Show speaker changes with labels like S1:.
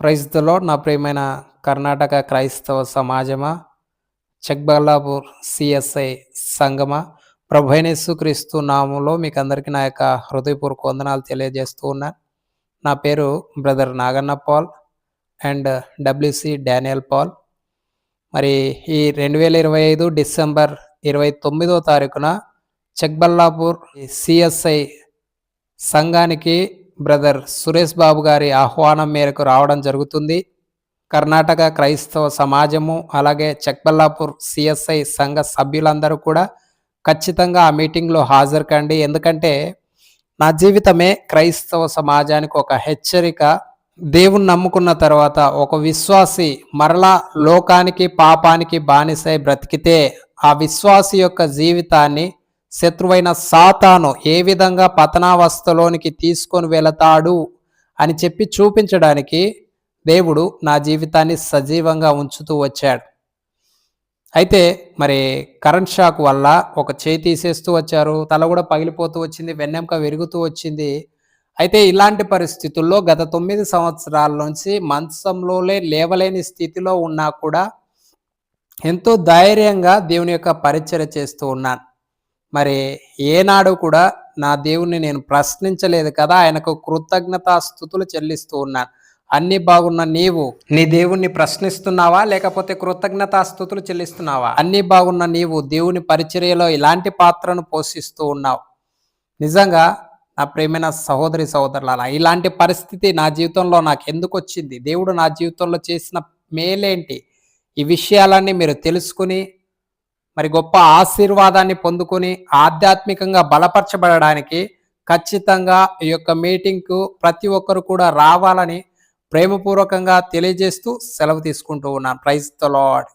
S1: ప్రైజ్లో నా ప్రియమైన కర్ణాటక క్రైస్తవ సమాజమా? చెక్బల్లాపూర్ సిఎస్ఐ సంగమా ప్రభైనేసు క్రీస్తు నామంలో మీకు అందరికీ నా యొక్క హృదయపూర్వక వందనాలు తెలియజేస్తూ ఉన్నాను నా పేరు brother Naganna Paul and W C Daniel Paul. మరి ఈ రెండు వేల ఇరవై ఐదు డిసెంబర్ ఇరవై తొమ్మిదో తారీఖున చెక్బల్లాపూర్ సిఎస్ఐ సంఘానికి బ్రదర్ సురేష్ బాబు గారి ఆహ్వానం మేరకు రావడం జరుగుతుంది. కర్ణాటక క్రైస్తవ సమాజము అలాగే చెక్బల్లాపూర్ సిఎస్ఐ సంఘ సభ్యులందరూ కూడా ఖచ్చితంగా ఆ మీటింగ్లో హాజరు కండి ఎందుకంటే నా జీవితమే క్రైస్తవ సమాజానికి ఒక హెచ్చరిక. దేవుణ్ణి నమ్ముకున్న తర్వాత ఒక విశ్వాసి మరలా లోకానికి పాపానికి బానిసై బ్రతికితే ఆ విశ్వాసి యొక్క జీవితాన్ని శత్రువైన సాతాను ఏ విధంగా పతనావస్థలోనికి తీసుకొని వెళతాడు అని చెప్పి చూపించడానికి దేవుడు నా జీవితాన్ని సజీవంగా ఉంచుతూ వచ్చాడు. అయితే మరి కరెంట్ షాక్ వల్ల ఒక చేయి తీసేస్తూ వచ్చారు తల కూడా పగిలిపోతూ వచ్చింది వెన్నెంక విరుగుతూ వచ్చింది. అయితే ఇలాంటి పరిస్థితుల్లో గత తొమ్మిది సంవత్సరాల నుంచి మంచంలోనే లేవలేని స్థితిలో ఉన్నా కూడా ఎంతో ధైర్యంగా దేవుని యొక్క పరిచర్య చేస్తూ ఉన్నాను. మరి ఏనాడు కూడా నా దేవుణ్ణి నేను ప్రశ్నించలేదు కదా ఆయనకు కృతజ్ఞతా స్థుతులు చెల్లిస్తూ ఉన్నాను. అన్ని బాగున్న నీవు నీ దేవుణ్ణి ప్రశ్నిస్తున్నావా లేకపోతే కృతజ్ఞతా స్థుతులు చెల్లిస్తున్నావా? అన్ని బాగున్న నీవు దేవుని పరిచర్యలో ఇలాంటి పాత్రను పోషిస్తూ ఉన్నావు. నిజంగా నా ప్రేమైన సహోదరి సహోదరుల ఇలాంటి పరిస్థితి నా జీవితంలో నాకు ఎందుకు వచ్చింది? దేవుడు నా జీవితంలో చేసిన మేలేంటి? ఈ విషయాలన్నీ మీరు తెలుసుకుని మరి గొప్ప ఆశీర్వాదాన్ని పొందుకొని ఆధ్యాత్మికంగా బలపరచబడడానికి ఖచ్చితంగా ఈ యొక్క మీటింగ్కు ప్రతి ఒక్కరు కూడా రావాలని ప్రేమపూర్వకంగా తెలియజేస్తూ సెలవు తీసుకుంటూ ఉన్నాను. Praise the lord.